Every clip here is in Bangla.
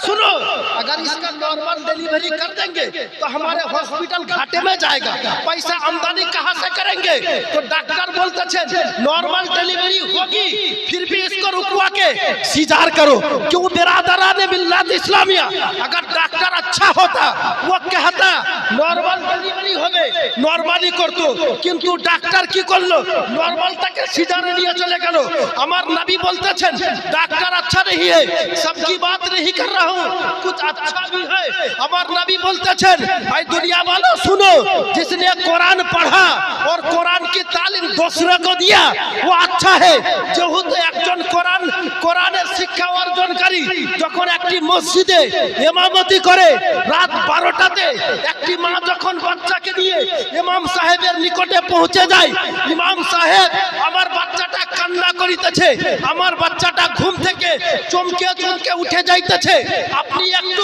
सुनो, अगर इसका नॉर्मल डिलीवरी कर देंगे तो हमारे हॉस्पिटल घाटे में जाएगा। पैसा आमदनी कहाँ से करेंगे? तो डॉक्टर बोलते थे नॉर्मल डिलीवरी होगी, फिर भी इसको रुकवा के सीजार करो। क्यों बिरादरा ने मिल्लत इस्लामिया? अगर डॉक्टर अच्छा होता, वो कहता নর্মাল ডেলিভারি হবে নর্মালি করতো কিন্তু ডাক্তার কি করলো নর্মাল তাকে সিজারে নিয়ে চলে গেল আমার নবী বলতেছেন ডাক্তার अच्छा नहीं है सबकी बात नहीं कर रहा हूँ कुछ अच्छा भी है আমার নবী বলতেছেন भाई दुनिया वालों सुनो जिसने कुरान पढ़ा और कुरान की तालीम दूसरे को दिया वो अच्छा है যেহেতু একজন কোরআন কোরআনের শিক্ষা অর্জনকারী যখন একটি মসজিদে ইমামতি করে রাত বারোটাতে একটি মা যখন বাচ্চাকে নিয়ে ইমাম সাহেবের নিকটে পৌঁছে যায় ইমাম সাহেব আমার বাচ্চাটা কান্না করিতেছে আমার বাচ্চাটা ঘুম থেকে চমকে চমকে উঠে যাইতেছে আপনি একটু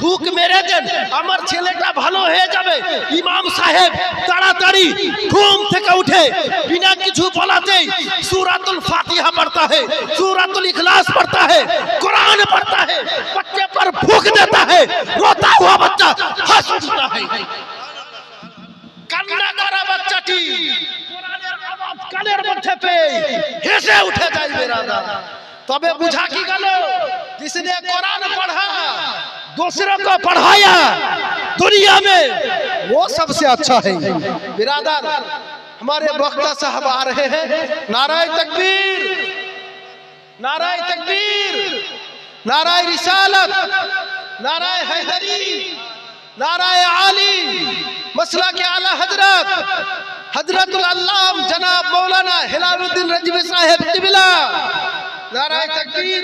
ফুক মেরে দেন আমার ছেলেটা ভালো হয়ে যাবে ইমাম সাহেব তাড়াতাড়ি ঘুম থেকে উঠে बिना কিছু বলাতেই सूरतुल फातिहा पढ़ता है सूरतुल इखलास पढ़ता है कुरान पढ़ता है बच्चे पर फूक देता है रोता हुआ बच्चा हंस उठता है কান্না করা বাচ্চাটি কোরআনের আওয়াজ কানের মধ্যে পেয়ে হেসে উঠে যায় বেরাদা তবে বুঝা কি গেল जिसने कुरान पढ़ा दूसरों को पढ़ाया दुनिया में वो सबसे अच्छा है। बिरादर, हमारे वक्ता साहब आ रहे हैं। नारायण तकबीर नारायण तकबीर नारायण रिसालत नारायण हैदरी नारायण आली, मसला के आला हज़रत हज़रत जनाब मौलाना हिलालुद्दीन रजवी साहेब तिबिला, नाराय तकबीर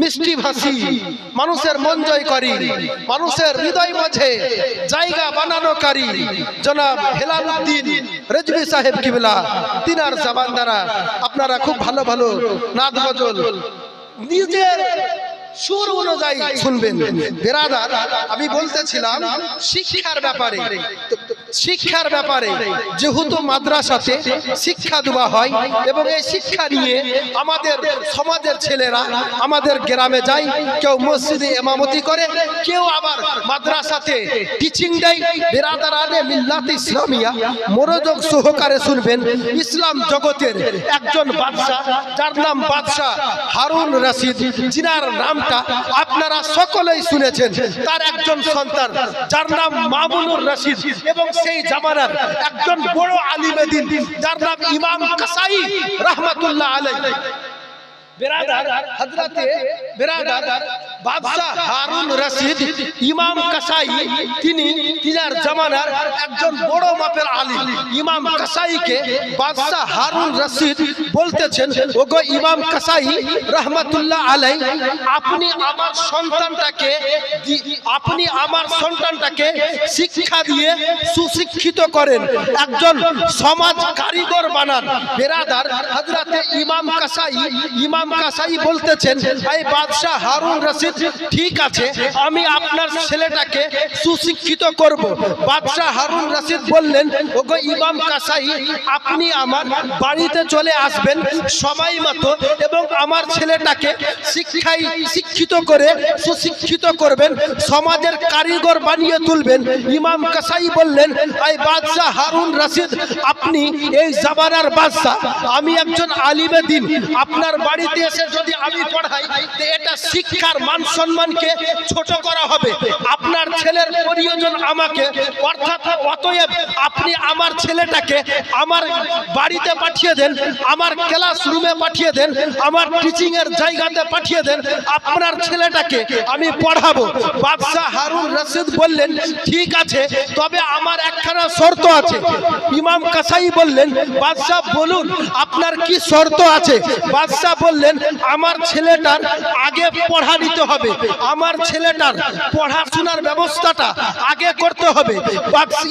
মিষ্টি ভাষী, মানুষের মন জয় করি মানুষের হৃদয় মাঝে জায়গা বানানোকারী জনাব হেলালুদ্দিন রেজবি সাহেব কিবলা, তিনার জাবান দ্বারা আপনারা খুব ভালো ভালো নাদ গজল নিজের সুর অনুযায়ী শুনবেন। বেরাদার, আমি বলতেছিলাম শিক্ষার ব্যাপারে। শিক্ষার ব্যাপারে, যেহেতু মাদ্রাসাতে শিক্ষা দেওয়া হয় এবং এই শিক্ষা নিয়ে আমাদের সমাজের ছেলেরা আমাদের গ্রামে যায়, কেউ মসজিদে এমামতি করে, কেউ আবার মাদ্রাসাতে টিচিং দেয়। বেরাদার আনে মিল্লাত ইসলামিয়া মনোযোগ সহকারে শুনবেন, ইসলাম জগতের একজন বাদশাহ, যার নাম বাদশাহ হারুন রশিদ, যিনার নামটা আপনারা সকলেই শুনেছেন। তার একজন সন্তান, যার নাম মামুনুর রশিদ এবং সেই জামানার একজন বড় আলিমেদিন যার নাম ইমাম কাসাই রহমতুল্লাহ আলাই বেরাদার হজরতে বেরাদার বাদশাহ হারুন রশিদ ইমাম কাসাই তিনি তিনার জামানার একজন বড় মাপের আলিম ইমাম কাসাইকে বাদশাহ হারুন রশিদ বলতেছেন ওগো ইমাম কাসাই রহমতুল্লাহ আলাই আপনি আমার সন্তানটাকে আপনি আমার সন্তানটাকে শিক্ষা দিয়ে সুশিক্ষিত করেন একজন সমাজ কারিগর বানান। বেরাদার হজরতে ইমাম কাসাই ইমাম কাসাই বলতেছেন এই বাদশাহ হারুন রশিদ, ঠিক আছে, আমি আপনার ছেলেটাকে সুশিক্ষিত করব। বাদশাহ হারুন রশিদ বললেন, ওগো ইমাম কাসাই, আপনি আমার বাড়িতে চলে আসবেন সময় মতো এবং আমার ছেলেটাকে শিক্ষায় শিক্ষিত করে সুশিক্ষিত করবেন, সমাজের কারিগর বানিয়ে তুলবেন। ইমাম কাসাই বললেন এই বাদশাহ হারুন রশিদ, আপনি এই জামানার বাদশাহ, আমি একজন আলিমে দিন, আপনার বাড়িতে এসে যদি আমি পড়াই এটা শিক্ষার মান সম্মানকে ছোট করা হবে। আপনার ছেলের প্রয়োজন আমাকে, অর্থাৎ অতএব আপনি আমার ছেলেটাকে আমার বাড়িতে পাঠিয়ে দেন, আমার ক্লাস রুমে পাঠিয়ে দেন, আমার টিচিং এর জায়গাতে পাঠিয়ে দেন, আপনার ছেলেটাকে আমি পড়াবো। বাদশাহ হারুন রশিদ বললেন, ঠিক আছে, তবে আমার একখানা শর্ত আছে। ইমাম কাসাই বললেন বাদশাহ বলুন, আপনার কি শর্ত আছে? বাদশাহ বললেন, আমার ছেলেটার আগে পড়া নিতে হবে। আমার ছেলেটার পড়াশোনার ব্যবস্থাটা আগে করতে হবে।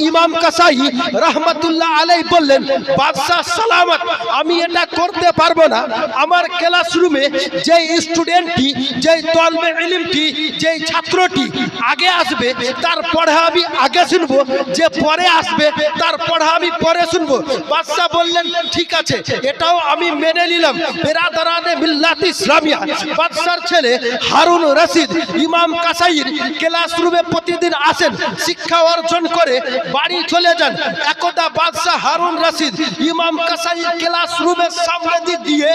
ইমাম কাসাই রহমতুল্লাহ আলাই বললেন, বাদশাহ সালামত, আমি এটা করতে পারব না। আমার ক্লাসরুমে যে স্টুডেন্টটি, যে তলবে ইলিমটি, যে ছাত্রটি আগে আসবে তার পড়া আমি আগে শুনব। যে পরে আসবে তার পড়া আমি পরে শুনব। বাদশাহ বললেন, ঠিক আছে, এটাও আমি মেনে নিলাম। বেরাদারানে মিল্লাত ইসলামিয়া। বাদশার ছেলে হারুন রশিদ ইমাম কাসাইর ক্লাসরুমে প্রতিদিন আসেন। শিক্ষা অর্জন করে বাড়ি চলে যান। একদা বাদশাহ হারুন রশিদ ইমাম কাসাই ক্লাসরুমের সামনে দিয়ে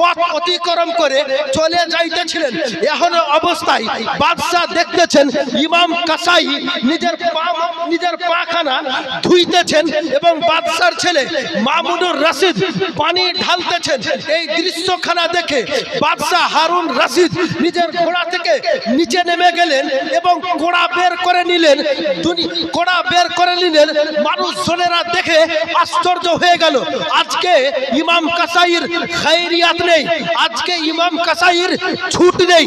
পথ অতিক্রম করে চলে যাইতেছিলেন। এখন অবস্থায় বাদশাহ দেখতেছেন ইমাম কাসাই নিজের পা নিজের পাখানা ধুইতেছেন এবং বাদশার ছেলে মামুনুর রশিদ পানি ঢালতেছেন। এই দৃশ্যখানা দেখে বাদশাহ হারুন রশিদ নিজের ঘোড়া থেকে নিচে নেমে গেলেন এবং কোড়া বের করে নিলেন। বের করে নিলেন দেখে আশ্চর্য হয়ে গেল। আজকে ইমাম খাইরিয়াত নেই, আজকে ইমাম ছুট নেই।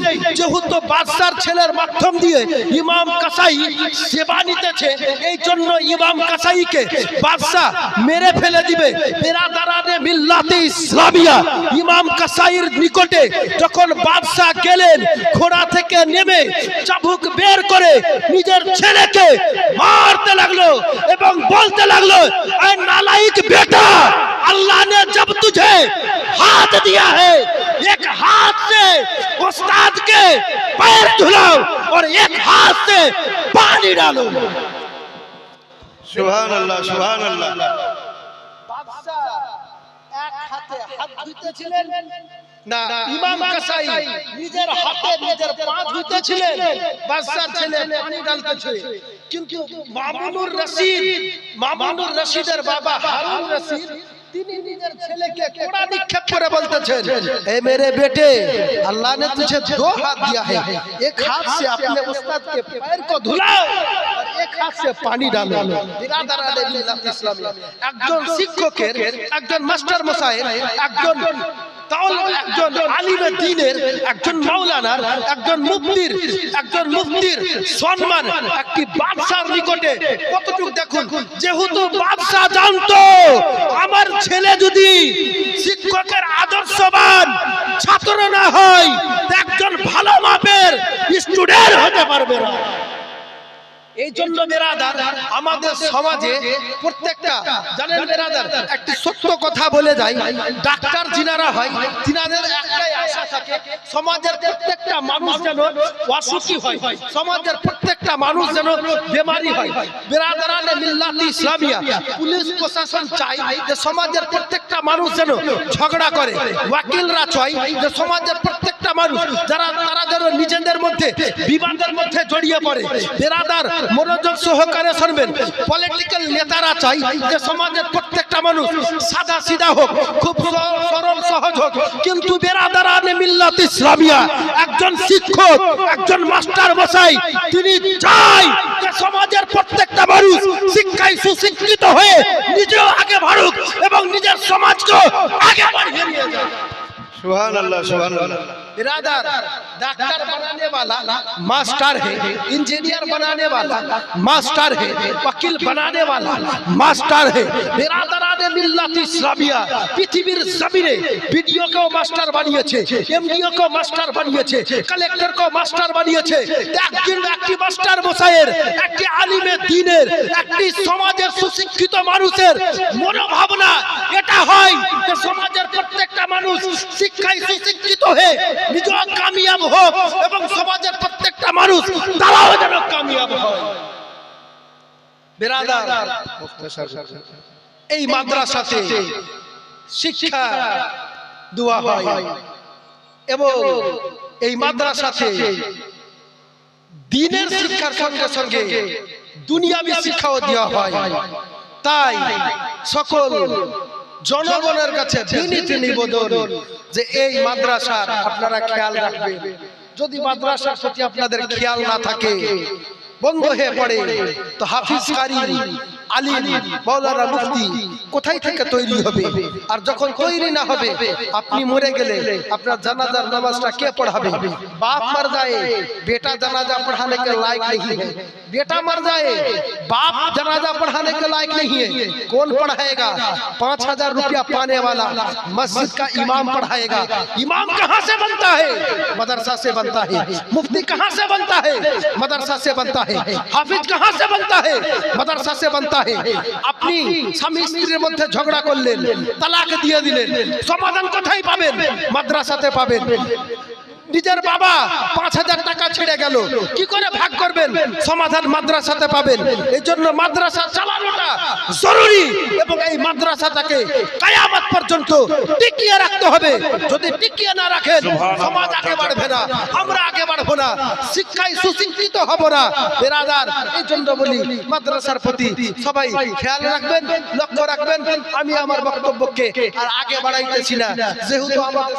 ছেলের মাধ্যম দিয়ে ইমাম কাসাই সেবা নিতেছে, এই জন্য ইমাম কাসাইকে বাদশাহ মেরে ফেলে দিবে। ইসলামিয়া। ইমাম কাসাইর নিকটে যখন বাদশাহ গেলেন, ঘোড়া থেকে নেমে চাবুক বের করে নিজের ছেলেকে মারতে লাগলো এবং বলতে লাগলো "ऐ नालायक बेटा अल्लाह ने जब तुझे हाथ दिया है एक हाथ से उस्ताद के पैर धुलाओ और एक हाथ से पानी डालो সুহান আল্লাহ সুহান আল্লাহ না ইমাম কাসাই নিজের হাতে নিজের পা ধুইতেছিলেন বাদশার ছেলে পানি ঢালতেছে কিন্তু মামুনুর রশিদ মামুনুর রশিদের বাবা হারুন রশিদ তিনি নিজের ছেলেকে কোড়া নিক্ষেপ করে বলতেছেন এ মেরে बेटे अल्लाह ने तुझे दो हाथ दिया है एक हाथ से अपने उस्ताद के पैर को धुलाओ কাছে পানি ডালো। একজন শিক্ষকের, একজন মাস্টার মশাই একজন একজন একজন একজন একজন সম্মান একটি নিকটে। কতটুকু যেহেতু বাদশা জানতো, আমার ছেলে যদি শিক্ষকের আদর্শবান ছাত্র না হয়, একজন ভালো মাপের স্টুডেন্ট হতে পারবে না। এই জন্য বেরাদার আমাদের সমাজে প্রত্যেকটা জানেন বেরাদার একটি সত্য কথা বলে যায় ডাক্তার যিনারা হয় তিনাদের একটাই আশা থাকে সমাজের প্রত্যেকটা মানুষ যেন অসুখী হয় সমাজের প্রত্যেকটা মানুষ যেন বেমারি হয়। বেরাদারানে মিল্লাত ইসলামিয়া পুলিশ প্রশাসন চাই যে সমাজের প্রত্যেকটা মানুষ যেন ঝগড়া করে। ওয়াকিলরা চাই যে সমাজের প্রত্যেকটা মানুষ যারা তারা যেন নিজেদের মধ্যে, বিবাদের মধ্যে জড়িয়ে পড়ে। বেরাদার মনোযোগ সহকারে শুনবেন। পলিটিক্যাল নেতারা চাই যে সমাজের প্রত্যেকটা মানুষ সাদা সিধা হোক, খুব সরল সহজ হোক। কিন্তু বেরাদারানে মিল্লাত ইসলামিয়া। একজন শিক্ষক, একজন মাস্টার মশাই, তিনি চাই যে সমাজের প্রত্যেকটা মানুষ শিক্ষায় সুশিক্ষিত হয়ে নিজেও আগে বাড়ুক এবং নিজের সমাজকে আগে বাড়িয়ে নিয়ে যাক। সুহান আল্লাহ সুহান আল্লাহ बिरादर डॉक्टर बनाने वाला मास्टर है इंजीनियर बनाने वाला मास्टर है वकील बनाने वाला मास्टर है बिरादराने मिल्लत ইসলামিয়া পৃথিবীর জমিনে ভিডিও কেও মাস্টার বানিয়েছে এমডিও কেও মাস্টার বানিয়েছে কালেক্টর কেও মাস্টার বানিয়েছে একদিন একটি মাস্টার মশাইয়ের একটি আলিমে দিনের একটি সমাজের সুশিক্ষিত মানুষের মনোভাবনা এটা হয় যে সমাজের প্রত্যেকটা মানুষ শিক্ষায় সুশিক্ষিত হয়ে নিজ কামিয়াব হোক এবং সমাজের প্রত্যেকটা মানুষ তারাও যেন কামিয়াব হয়। এই মাদ্রাসাতে শিক্ষা দেওয়া হয়। এবং এই মাদ্রাসাতে দিনের শিক্ষার সঙ্গে সঙ্গে দুনিয়াবি শিক্ষাও দেওয়া হয়। তাই সকল জনগণের কাছে বিনীত নিবেদন যে এই মাদ্রাসার আপনারা খেয়াল রাখবেন। যদি মাদ্রাসার প্রতি আপনাদের খেয়াল না থাকে বন্ধ হয়ে পড়ে তো হাফিজকারী আলিম মৌলানা মুফতি কোথায় থেকে তৈরি হবে আর যখন তৈরি না হবে আপনি মরে গেলে আপনার জানাজার নামাজটা কে পড়াবে बाप मर जाए बेटा जनाजा पढ़ाने के लायक नहीं है बेटा मर जाए बाप जनाजा पढ़ाने के लायक नहीं है कौन पढ़ाएगा पाँच हजार रुपया पाने वाला मस्जिद का इमाम पढ़ाएगा इमाम कहाँ से बनता है मदरसा से बनता है मुफ्ती कहाँ से बनता है मदरसा से बनता है हाफिज कहाँ से बनता है मदरसा से बनता সপ্তাহে আপনি স্বামী স্ত্রীর মধ্যে ঝগড়া করলেন। তালাক দিয়ে দিলেন। সমাধান কোথায় পাবেন? মাদ্রাসাতে পাবেন। নিজের বাবা পাঁচ হাজার টাকা ছেড়ে গেল। কি করে ভাগ করবেন? সমাধান মাদ্রাসাতে পাবেন। এই জন্য মাদ্রাসা চালানোটা জরুরি এবং এই মাদ্রাসাটাকে কায়ামত পর্যন্ত টিকিয়ে রাখতে হবে। যদি টিকিয়ে না রাখেন সমাজ আগে বাড়বে না আমরা আগে বাড়বো না শিক্ষায় সুশিক্ষিত হব না। বেরাদার এই জন্য বলি মাদ্রাসার প্রতি সবাই খেয়াল রাখবেন লক্ষ্য রাখবেন আমি আমার বক্তব্যকে আর আগে বাড়াইতেছি না। যেহেতু আমাদের